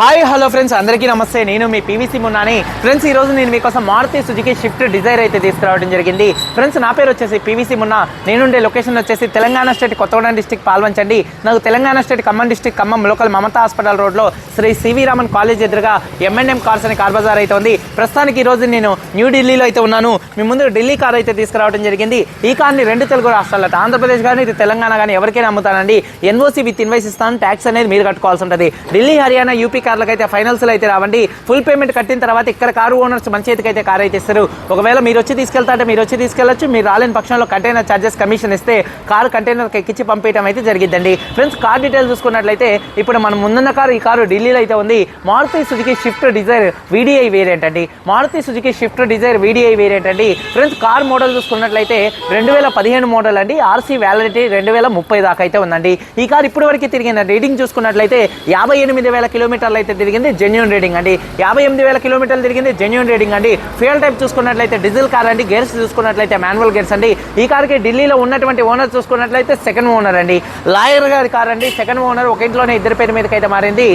Hi hello friends అందరికీ నమస్తే. నేను మీ పీవీసీ మున్నాని. ఫ్రెండ్స్ ఈ రోజు నేను మీకోసం మారుతి సుజుకి షిఫ్ట్ డిజైర్ అయితే తీసుకురావడం జరిగింది. ఫ్రెండ్స్ నా పేరు వచ్చేసి పీవీసీ మున్నా. నేనుండే లొకేషన్ వచ్చేసి తెలంగాణ స్టేట్ కొత్తగూడెం డిస్టిక్ పాల్వంచండి. నాకు Telangana state Khammam district Khammam local Mamata hospital రోడ్లో శ్రీ సివి రామన్ కాలేజ్ ఎదురుగా ఎంఎన్ఎం కార్స్ అనే కార్ బజార్ అయితే ఉంది. ప్రస్తుతానికి ఈ రోజు నేను న్యూఢిల్లీలో అయితే ఉన్నాను. మీ ముందు ఢిల్లీ కార్ అయితే తీసుకురావడం జరిగింది. ఈ కార్ని రెండు తెలుగు రాష్ట్రాలలో ఆంధ్రప్రదేశ్ కానీ ఇది తెలంగాణ కానీ ఎవరికైనా అమ్ముతానండి. ఎన్ఓసి విత్ ఇన్వైస్ ఇస్తాను. ట్యాక్స్ అనేది మీరు కట్టుకోవాల్సి ఉంటుంది. ఢిల్లీ హర్యానా యూపీ కార్లకు అయితే ఫైనల్స్లో అయితే రావండి. ఫుల్ పేమెంట్ కట్టిన తర్వాత ఇక్కడ కారు ఓనర్స్ మంచి చేతికైతే అయితే అయితే ఇస్తారు. ఒకవేళ మీరు వచ్చి తీసుకెళ్తా అంటే మీరు వచ్చి తీసుకెళ్ళచ్చు. మీరు రాలేని పక్షంలో కంటైనర్ ఛార్జెస్ కమిషన్ ఇస్తే కారు కంటైనర్ ఎక్కించి పంపించడం అయితే జరిగిద్దండి. ఫ్రెండ్స్ కార్ డీటెయిల్ చూసుకున్నట్లయితే ఇప్పుడు మనం ముందున్న కారు ఈ కారు ఢిల్లీలో అయితే ఉంది. Maruti Suzuki Swift Dzire VDI variant అండి. Maruti Suzuki Swift Dzire VDI variant అండి. ఫ్రెండ్స్ కార్ మోడల్ చూసుకున్నట్లయితే రెండు వేల పదిహేను మోడల్ అండి. ఆర్సీ వ్యాలిడిటీ రెండు వేల ముప్పై దాకా అయితే ఉందండి. ఈ కార్ ఇప్పటి వరకు తిరిగిన రీడింగ్ చూసుకున్నట్లయితే యాభై ఎనిమిది వేల కిలోమీటర్లు చూసుకున్నట్లయితే తిరిగింది. జెన్యున్ రీడింగ్ అండి. యాభై ఎనిమిది వేల కిలోమీటర్లు తిరిగింది. జెన్యున్ రీడింగ్ అండి. ఫ్యూయల్ టైప్ చూసుకున్నట్లయితే డీజిల్ కార్ అండి. గేర్స్ చూసుకున్నట్లయితే మాన్యువల్ గేర్స్ అండి. ఈ కార్కి ఢిల్లీలో ఉన్నటువంటి ఓనర్ చూసుకున్నట్లయితే సెకండ్ ఓనర్ అండి. లాయర్ గారి కార్ అండి. సెకండ్ ఓనర్ ఒక ఇంట్లోనే ఇద్దరి పేరు మీదకి అయితే మారింది.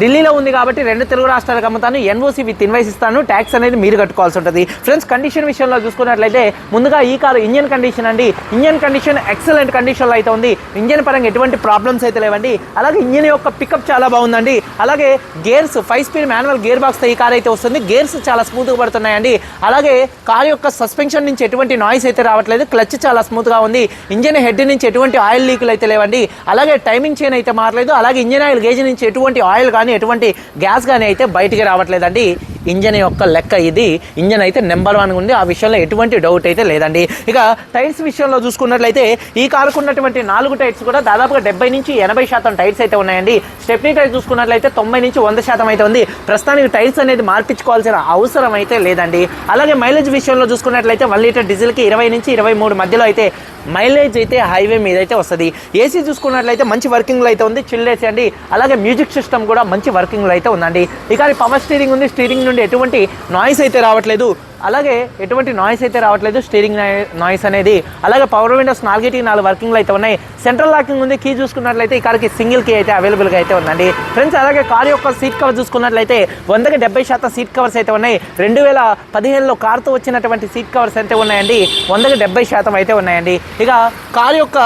ఢిల్లీలో ఉంది కాబట్టి రెండు తెలుగు రాష్ట్రాలకు అమ్ముతాను. ఎన్ఓసి విత్ ఇన్వైస్ ఇస్తాను. ట్యాక్స్ అనేది మీరు కట్టుకోవాల్సి ఉంటుంది. ఫ్రెండ్స్ కండిషన్ విషయంలో చూసుకున్నట్లయితే ముందుగా ఈ కారు ఇంజన్ కండిషన్ అండి. ఇంజన్ కండిషన్ ఎక్సలెంట్ కండిషన్లో అయితే ఉంది. ఇంజన్ పరంగా ఎటువంటి ప్రాబ్లమ్స్ అయితే లేవండి. అలాగే ఇంజన్ యొక్క పికప్ చాలా బాగుందండి. అలాగే gears five speed manual gear బాక్స్తో ఈ కార్ అయితే వస్తుంది. గేర్స్ చాలా స్మూత్గా పడుతున్నాయండి. అలాగే కార్ యొక్క సస్పెన్షన్ నుంచి ఎటువంటి నాయిస్ అయితే రావట్లేదు. క్లచ్ చాలా స్మూత్గా ఉంది. ఇంజన్ హెడ్ నుంచి ఎటువంటి ఆయిల్ లీకులు అయితే లేవండి. అలాగే టైమింగ్ చైన్ అయితే మారలేదు. అలాగే ఇంజన్ ఆయిల్ గేజ్ నుంచి ఎటువంటి ఆయిల్ కానీ ఎటువంటి గ్యాస్ కానీ అయితే బయటికి రావట్లేదండి. ఇంజన్ యొక్క లెక్క ఇది. ఇంజన్ అయితే నెంబర్ వన్ ఉంది. ఆ విషయంలో ఎటువంటి డౌట్ అయితే లేదండి. ఇక టైర్స్ విషయంలో చూసుకున్నట్లయితే ఈ కారుకు ఉన్నటువంటి నాలుగు టైర్స్ కూడా దాదాపుగా డెబ్బై నుంచి ఎనభై శాతం టైర్స్ అయితే ఉన్నాయండి. స్టెప్నీ టైర్ చూసుకున్నట్లయితే తొంభై నుంచి వంద శాతం అయితే ఉంది. ప్రస్తుతానికి టైర్స్ అనేది మార్పించుకోవాల్సిన అవసరం అయితే లేదండి. అలాగే మైలేజ్ విషయంలో చూసుకున్నట్లయితే వన్ లీటర్ డీజిల్కి ఇరవై నుంచి ఇరవై మూడు మధ్యలో అయితే మైలేజ్ అయితే హైవే మీద అయితే వస్తుంది. ఏసీ చూసుకున్నట్లయితే మంచి వర్కింగ్లో అయితే ఉంది. చిల్లేసి ఏసీ అండి. అలాగే మ్యూజిక్ సిస్టమ్ కూడా మంచి వర్కింగ్లో అయితే ఉందండి. ఇక పవర్ స్టీరింగ్ ఉంది స్టీరింగ్ నుండి ఎటువంటి నాయిస్ అయితే రావట్లేదు. అలాగే ఎటువంటి నాయిస్ అయితే రావట్లేదు స్టీరింగ్ నాయిస్ అనేది. అలాగే పవర్ విండోస్ నాలుగేటికి నాలుగు వర్కింగ్లు అయితే ఉన్నాయి. సెంట్రల్ లాకింగ్ ఉంది కీ చూసుకున్నట్లయితే ఈ కార్కి సింగిల్ కీ అయితే అవైలబుల్గా అయితే ఉందండి. ఫ్రెండ్స్ అలాగే కార్ యొక్క సీట్ కవర్ చూసుకున్నట్లయితే వందకి డెబ్బై శాతం సీట్ కవర్స్ అయితే ఉన్నాయి. రెండు వేల పదిహేనులో కార్తో వచ్చినటువంటి సీట్ కవర్స్ అయితే ఉన్నాయండి. వందకి డెబ్బై శాతం అయితే ఉన్నాయండి. ఇక కార్ యొక్క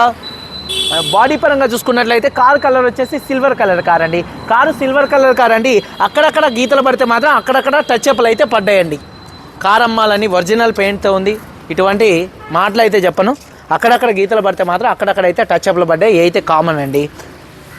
బాడీ పరంగా చూసుకున్నట్లయితే కార్ కలర్ వచ్చేసి సిల్వర్ కలర్ కార్ అండి. కారు సిల్వర్ కలర్ కార్ అండి. అక్కడక్కడ గీతలు పడితే మాత్రం అక్కడక్కడ టచ్ అప్లు అయితే పడ్డాయండి. కార్ అమ్మాలని ఒరిజినల్ పెయింట్తో ఉంది. ఇటువంటి మాటలు అయితే చెప్పను. అక్కడక్కడ గీతలు పడితే మాత్రం అక్కడక్కడైతే టచ్ అప్లు పడ్డాయి. అయితే కామన్ అండి.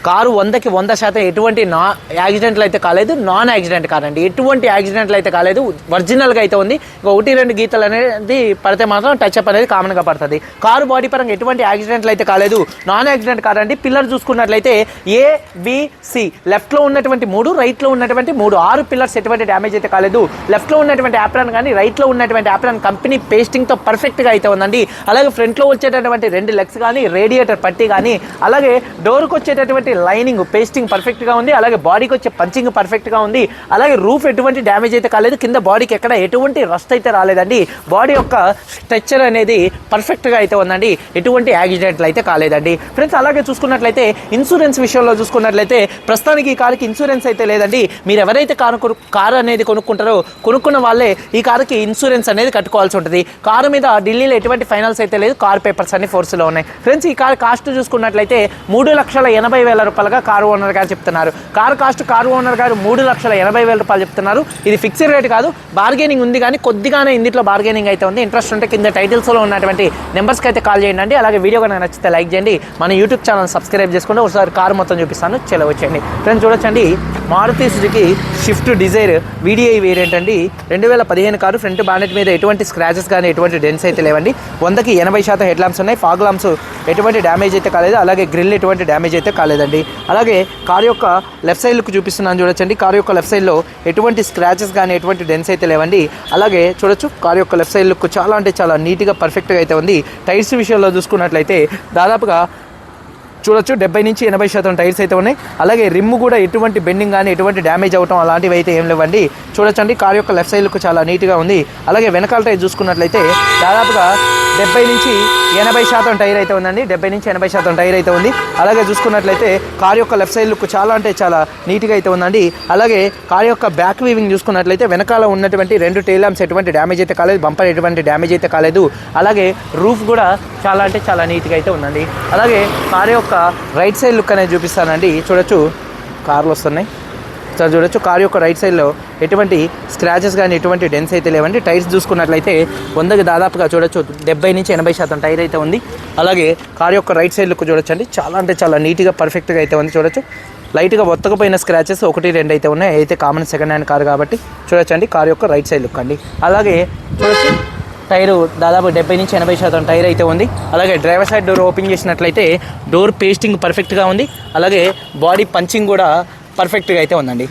కారు వందకి వంద శాతం ఎటువంటి నా యాక్సిడెంట్లు అయితే కాలేదు నాన్ యాక్సిడెంట్ కాదండి. ఎటువంటి యాక్సిడెంట్లు అయితే కాలేదు ఒరిజినల్గా అయితే ఉంది. ఒకటి రెండు గీతలు అనేది పడితే మాత్రం టచ్ అప్ అనేది కామన్గా పడుతుంది. కారు బాడీ పరంగా ఎటువంటి యాక్సిడెంట్లు అయితే కాలేదు నాన్ యాక్సిడెంట్ కాదండి. పిల్లర్ చూసుకున్నట్లయితే ఏ బిసి లెఫ్ట్లో ఉన్నటువంటి మూడు రైట్లో ఉన్నటువంటి మూడు. ఆరు పిల్లర్స్ ఎటువంటి డ్యామేజ్ అయితే కాలేదు. లెఫ్ట్లో ఉన్నటువంటి యాప్రాన్ కానీ రైట్లో ఉన్నటువంటి యాప్రాన్ కంపెనీ పేస్టింగ్తో పర్ఫెక్ట్గా అయితే ఉందండి. అలాగే ఫ్రంట్లో వచ్చేటటువంటి రెండు లెగ్స్ కానీ రేడియేటర్ పట్టి కానీ అలాగే డోర్కి వచ్చేటటువంటి లైనింగ్ పేస్టింగ్ పర్ఫెక్ట్గా ఉంది. అలాగే బాడీకి వచ్చే పంచింగ్ పర్ఫెక్ట్గా ఉంది. అలాగే రూఫ్ ఎటువంటి డ్యామేజ్ అయితే కాలేదు. కింద బాడీకి ఎక్కడ ఎటువంటి రస్ట్ అయితే రాలేదండి. బాడీ యొక్క స్ట్రక్చర్ అనేది పర్ఫెక్ట్గా అయితే ఉందండి. ఎటువంటి యాక్సిడెంట్లు అయితే కాలేదండి. ఫ్రెండ్స్ అలాగే చూసుకున్నట్లయితే ఇన్సూరెన్స్ విషయంలో చూసుకున్నట్లయితే ప్రస్తుతానికి ఈ కారుకి ఇన్సూరెన్స్ అయితే లేదండి. మీరు ఎవరైతే కారు కారు అనేది కొనుక్కుంటారో కొనుక్కున్న వాళ్ళే ఈ కారుకి ఇన్సూరెన్స్ అనేది కట్టుకోవాల్సి ఉంటుంది. కారు మీద ఢిల్లీలో ఎటువంటి ఫైనాన్స్ అయితే లేదు. కార్ పేపర్స్ అన్ని ఫోర్స్లో ఉన్నాయి. ఫ్రెండ్స్ ఈ కార్ కాస్ట్ చూసుకున్నట్లయితే మూడు లక్షల ఎనభై వేల రూపాయలుగా కారు ఓనర్ గారు చెప్తున్నారు. కారు కాస్ట్ కారు ఓనర్ గారు మూడు లక్షల ఎనభై వేల రూపాయలు చెప్తున్నారు. ఇది ఫిక్స్డ్ రేట్ కాదు బార్గెనింగ్ ఉంది కానీ కొద్దిగానే ఇందులో బార్గెనింగ్ అయితే ఉంది. ఇంట్రెస్ట్ ఉంటే కింద టైటిల్స్లో ఉన్నటువంటి నెంబర్స్కి అయితే కాల్ చేయండి. అలాగే వీడియో కనుక నచ్చితే లైక్ చేయండి. మన యూట్యూబ్ ఛానల్ సబ్స్క్రైబ్ చేసుకుంటే ఒకసారి కారు మొత్తం చూపిస్తాను. చెలవచ్చండి ఫ్రెండ్స్ చూడొచ్చండి. Maruti Suzuki Swift Dzire VDI variant అండి. రెండు వేల పదిహేను కారు ఫ్రంట్ బానెట్ మీద ఎటువంటి స్క్రాచెస్ కానీ ఎటువంటి డెన్స్ అయితే లేవండి. వందకి ఎనభై శాతం హెడ్ ల్యాంప్స్ ఉన్నాయి. ఫాగ్ ల్యాంప్స్ ఎటువంటి డ్యామేజ్ అయితే కాలేదు. అలాగే గ్రిల్ ఎటువంటి డ్యామేజ్ అయితే కాలేదండి. అలాగే కార్ యొక్క లెఫ్ట్ సైడ్ లుక్ చూపిస్తున్నాను చూడొచ్చండి. కార్ యొక్క లెఫ్ట్ సైడ్లో ఎటువంటి స్క్రాచెస్ కానీ ఎటువంటి డెన్స్ అయితే లేవండి. అలాగే చూడొచ్చు కార్ యొక్క లెఫ్ట్ సైడ్ లుక్ చాలా అంటే చాలా నీట్గా పర్ఫెక్ట్గా అయితే ఉంది. టైర్స్ విషయంలో చూసుకున్నట్లయితే దాదాపుగా చూడొచ్చు. డెబ్బై నుంచి ఎనభై శాతం టైర్స్ అయితే ఉన్నాయి. అలాగే రిమ్ కూడా ఎటువంటి బెండింగ్ కానీ ఎటువంటి డ్యామేజ్ అవటం అలాంటివి అయితే ఏం లేవండి. చూడొచ్చండి. కార్ యొక్క లెఫ్ట్ సైడ్ లుక్ చాలా నీట్గా ఉంది. అలాగే వెనకాల టైర్ చూసుకున్నట్లయితే దాదాపుగా డెబ్బై నుంచి ఎనభై శాతం టైర్ అయితే ఉందండి. డెబ్బై నుంచి ఎనభై శాతం టైర్ అయితే ఉంది. అలాగే చూసుకున్నట్లయితే కార్ యొక్క లెఫ్ట్ సైడ్ లుక్ చాలా అంటే చాలా నీట్గా అయితే ఉందండి. అలాగే కార్ యొక్క బ్యాక్ వీవింగ్ చూసుకున్నట్లయితే వెనకాల ఉన్నటువంటి రెండు టైల్ ల్యాంప్స్ ఎటువంటి డ్యామేజ్ అయితే కాలేదు. బంపర్ ఎటువంటి డ్యామేజ్ అయితే కాలేదు. అలాగే రూఫ్ కూడా చాలా అంటే చాలా నీట్గా అయితే ఉందండి. అలాగే కార్ యొక్క రైట్ సైడ్ లుక్ అనేది చూపిస్తానండి. చూడొచ్చు. కార్లు వస్తున్నాయి. సార్ చూడొచ్చు. కార్ యొక్క రైట్ సైడ్లో ఎటువంటి స్క్రాచెస్ కానీ ఎటువంటి డెన్స్ అయితే లేవండి. టైర్స్ చూసుకున్నట్లయితే వందకి దాదాపుగా చూడొచ్చు. డెబ్బై నుంచి ఎనభై శాతం టైర్ అయితే ఉంది. అలాగే కార్ యొక్క రైట్ సైడ్ చూడొచ్చండి. చూడొచ్చు అండి చాలా అంటే చాలా నీట్గా పర్ఫెక్ట్గా అయితే ఉంది చూడొచ్చు. లైట్గా ఒత్తకపోయిన స్క్రాచెస్ ఒకటి రెండు అయితే ఉన్నాయి. అయితే కామన్ సెకండ్ హ్యాండ్ కార్ కాబట్టి చూడొచ్చండి. కార్ యొక్క రైట్ సైడ్ లుక్ అండి. అలాగే చూడొచ్చు. టైరు దాదాపు డెబ్బై నుంచి ఎనభై శాతం టైర్ అయితే ఉంది. అలాగే డ్రైవర్ సైడ్ డోర్ ఓపెన్ చేసినట్లయితే డోర్ పేస్టింగ్ పర్ఫెక్ట్గా ఉంది. అలాగే బాడీ పంచింగ్ కూడా పర్ఫెక్ట్గా అయితే ఉందండి.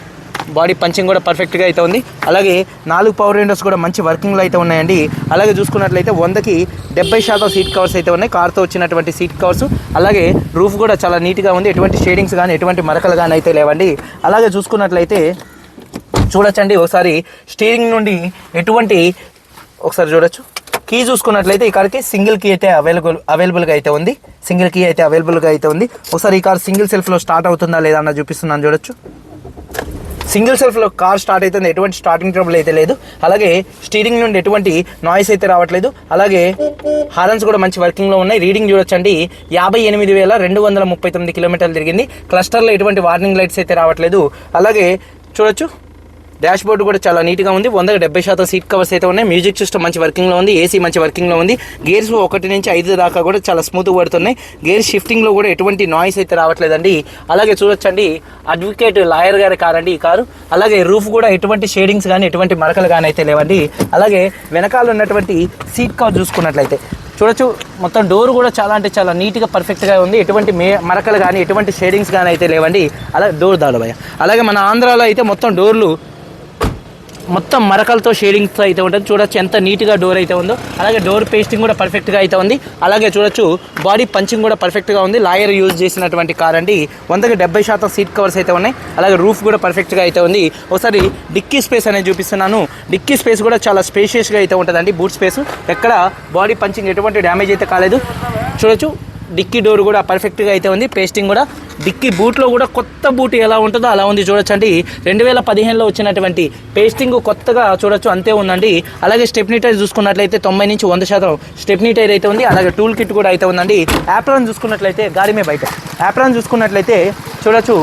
బాడీ పంచింగ్ కూడా పర్ఫెక్ట్గా అయితే ఉంది. అలాగే నాలుగు పవర్ విండోస్ కూడా మంచి వర్కింగ్లో అయితే ఉన్నాయండి. అలాగే చూసుకున్నట్లయితే వందకి డెబ్బై శాతం సీట్ కవర్స్ అయితే ఉన్నాయి. కార్తో వచ్చినటువంటి సీట్ కవర్స్ అలాగే రూఫ్ కూడా చాలా నీట్గా ఉంది. ఎటువంటి షేడింగ్స్ కానీ ఎటువంటి మరకలు కానీ అయితే లేవండి. అలాగే చూసుకున్నట్లయితే చూడొచ్చండి. ఒకసారి స్టీరింగ్ నుండి ఎటువంటి ఒకసారి చూడొచ్చు. కీ చూసుకున్నట్లయితే ఈ కార్కి సింగిల్ కీ అయితే అవైలబుల్ అవైలబుల్గా అయితే ఉంది. సింగిల్ కీ అయితే అవైలబుల్గా అయితే ఉంది. ఒకసారి ఈ కార్ సింగిల్ సెల్ఫ్లో స్టార్ట్ అవుతుందా లేదా అన్న చూపిస్తున్నాను చూడొచ్చు. సింగిల్ సెల్ఫ్లో కార్ స్టార్ట్ అవుతుంది. ఎటువంటి స్టార్టింగ్ ట్రబుల్ అయితే లేదు. అలాగే స్టీరింగ్ నుండి ఎటువంటి నాయిస్ అయితే రావట్లేదు. అలాగే హారన్స్ కూడా మంచి వర్కింగ్లో ఉన్నాయి. రీడింగ్ చూడొచ్చండి. యాభై ఎనిమిది వేల రెండు వందల ముప్పై తొమ్మిది కిలోమీటర్లు తిరిగింది. క్లస్టర్లో ఎటువంటి వార్నింగ్ లైట్స్ అయితే రావట్లేదు. అలాగే చూడొచ్చు. డాష్ బోర్డు కూడా చాలా నీట్గా ఉంది. వందకి డెబ్బై శాతం సీట్ కవర్స్ అయితే ఉన్నాయి. మ్యూజిక్ సిస్టమ్ మంచి వర్కింగ్లో ఉంది. ఏసీ మంచి వర్కింగ్లో ఉంది. గేర్స్ ఒకటి నుంచి ఐదు దాకా కూడా చాలా స్మూత్ పడుతున్నాయి. గేర్ షిఫ్టింగ్లో కూడా ఎటువంటి నాయిస్ అయితే రావట్లేదండి. అలాగే చూడొచ్చండి. అడ్వకేట్ లాయర్ గారి కార్ అండి ఈ కారు. అలాగే రూఫ్ కూడా ఎటువంటి షేడింగ్స్ కానీ ఎటువంటి మరకలు కానీ అయితే లేవండి. అలాగే వెనకాల ఉన్నటువంటి సీట్ కవర్ చూసుకున్నట్లయితే. చూడొచ్చు మొత్తం డోర్ కూడా చాలా అంటే చాలా నీట్గా పర్ఫెక్ట్గా ఉంది. ఎటువంటి మే మరకలు కానీ ఎటువంటి షేడింగ్స్ కానీ అయితే లేవండి. అలాగే డోర్ దాడబోయ అలాగే మన ఆంధ్రాలో అయితే మొత్తం డోర్లు మొత్తం మరకలతో షేడింగ్స్ అయితే ఉంటుంది. చూడొచ్చు ఎంత నీట్గా డోర్ అయితే ఉందో. అలాగే డోర్ పేస్టింగ్ కూడా పర్ఫెక్ట్గా అయితే ఉంది. అలాగే చూడొచ్చు బాడీ పంచింగ్ కూడా పర్ఫెక్ట్గా ఉంది. లాయర్ యూజ్ చేసినటువంటి కార్ అండి. వందకి డెబ్బై శాతం సీట్ కవర్స్ అయితే ఉన్నాయి. అలాగే రూఫ్ కూడా పర్ఫెక్ట్గా అయితే ఉంది. ఒకసారి డిక్కీ స్పేస్ అనేది చూపిస్తున్నాను. డిక్కీ స్పేస్ కూడా చాలా స్పేషియస్గా అయితే ఉంటుందండి. బూట్ స్పేస్ ఎక్కడ బాడీ పంచింగ్ ఎటువంటి డ్యామేజ్ అయితే కాలేదు. చూడొచ్చు. డిక్కీ డోర్ కూడా పర్ఫెక్ట్గా అయితే ఉంది. పేస్టింగ్ కూడా డిక్కీ బూట్లో కూడా కొత్త బూట్ ఎలా ఉంటుందో అలా ఉంది చూడొచ్చండి. రెండు వేల పదిహేనులో వచ్చినటువంటి పేస్టింగ్ కొత్తగా చూడొచ్చు అంతే ఉందండి. అలాగే స్టెప్నీ టైర్ చూసుకున్నట్లయితే తొంభై నుంచి వంద శాతం స్టెప్నీ టైర్ అయితే ఉంది. అలాగే టూల్ కిట్ కూడా అయితే ఉందండి. యాప్రాన్ చూసుకున్నట్లయితే గాడిమే బయట. యాప్రాన్ చూసుకున్నట్లయితే చూడొచ్చు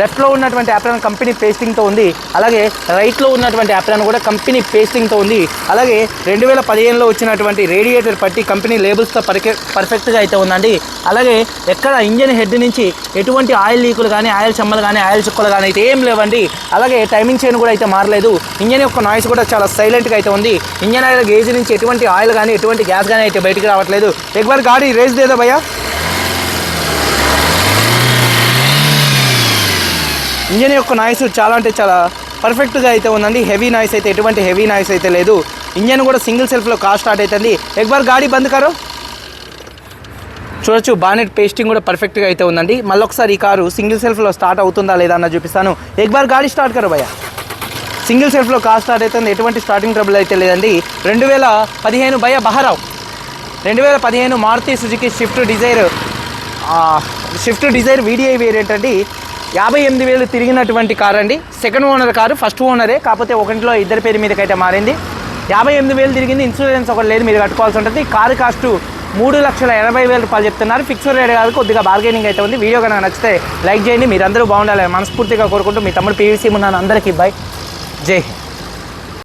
లెఫ్ట్లో ఉన్నటువంటి యాప్రాన్ కంపెనీ పేస్టింగ్తో ఉంది. అలాగే రైట్లో ఉన్నటువంటి యాప్రాన్ కూడా కంపెనీ పేస్టింగ్తో ఉంది. అలాగే రెండు వేల పదిహేనులో వచ్చినటువంటి రేడియేటర్ పట్టి కంపెనీ లేబుల్స్తో పరికే పర్ఫెక్ట్గా అయితే ఉందండి. అలాగే ఎక్కడ ఇంజన్ హెడ్ నుంచి ఎటువంటి ఆయిల్ లీకులు కానీ ఆయిల్ చెమ్మలు కానీ ఆయిల్ చుక్కలు కానీ అయితే ఏం లేవండి. అలాగే టైమింగ్ చైన్ కూడా అయితే మారలేదు. ఇంజన్ యొక్క నాయిస్ కూడా చాలా సైలెంట్గా అయితే ఉంది. ఇంజన్ ఆయిల్ గేజ్ నుంచి ఎటువంటి ఆయిల్ కానీ ఎటువంటి గ్యాస్ కానీ అయితే బయటికి రావట్లేదు. ఎక్బార్ గాడి రేజ్ లేదా భయ్యా? ఇంజన్ యొక్క నాయిస్ చాలా అంటే చాలా పర్ఫెక్ట్గా అయితే ఉందండి. హెవీ నాయిస్ అయితే ఎటువంటి హెవీ నాయిస్ అయితే లేదు. ఇంజన్ కూడా సింగిల్ సెల్ఫ్లో కార్ స్టార్ట్ అవుతుంది. ఎక్బార్ గాడి బంద్ కారు. చూడొచ్చు బానెట్ పేస్టింగ్ కూడా పర్ఫెక్ట్గా అయితే ఉందండి. మళ్ళీ ఒకసారి ఈ కారు సింగిల్ సెల్ఫ్లో స్టార్ట్ అవుతుందా లేదా అన్న చూపిస్తాను. ఎక్బార్ గాడి స్టార్ట్ కరు భయ్యా. సింగిల్ సెల్ఫ్లో కార్ స్టార్ట్ అవుతుంది. ఎటువంటి స్టార్టింగ్ ట్రబుల్ అయితే లేదండి. రెండు వేల పదిహేను భయ బహారావు. రెండు వేల పదిహేను Maruti Suzuki Swift Dzire Swift Dzire VDI variant అండి. యాభై ఎనిమిది వేలు తిరిగినటువంటి కారు అండి. సెకండ్ ఓనర్ కారు ఫస్ట్ ఓనరే కాకపోతే ఒకటిలో ఇద్దరి పేరు మీదకైతే మారింది. యాభై ఎనిమిది వేలు తిరిగింది ఇన్సూరెన్స్ ఒకటి లేదు మీరు కట్టుకోవాల్సి ఉంటుంది. కారు కాస్ట్ మూడు లక్షల ఎనభై వేల రూపాయలు చెప్తున్నారు. ఫిక్స్డ్ రేట్ కాదు కొద్దిగా బార్గెనింగ్ అయితే ఉంది. వీడియో కనుక నచ్చితే లైక్ చేయండి. మీరందరూ బాగుండాలి మనస్ఫూర్తిగా కోరుకుంటూ మీ తమ్ముడు పీవీసీ ఉన్నాను అందరికీ బై. జై హింద్.